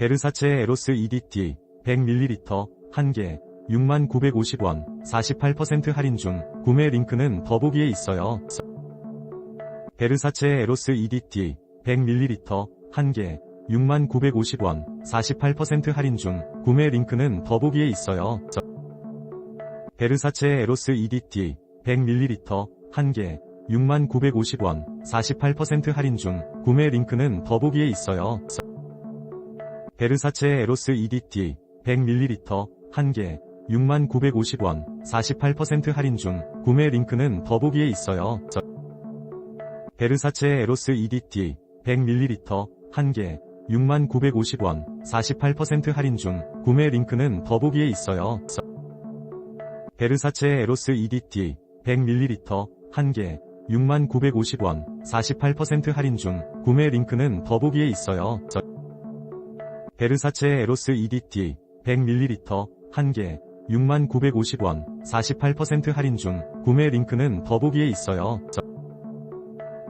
베르사체 에로스 EDT 100ml 1개 6950원 48% 할인 중 구매 링크는 더보기에 있어요. 베르사체 에로스 EDT 100ml 1개 6950원 48% 할인 중 구매 링크는 더보기에 있어요. 베르사체 에로스 EDT 100ml 1개 6950원 48% 할인 중 구매 링크는 더보기에 있어요. 베르사체 에로스 EDT 100ml 1개 6950원 48% 할인 중 구매 링크는 더보기에 있어요. 베르사체 에로스 EDT 100ml 1개 6950원 48% 할인 중 구매 링크는 더보기에 있어요. 베르사체 에로스 EDT 100ml 1개 6950원 48% 할인 중 구매 링크는 더보기에 있어요. 베르사체 에로스 EDT 100ml 1개 6950원 48% 할인 중 구매 링크는 더보기에 있어요.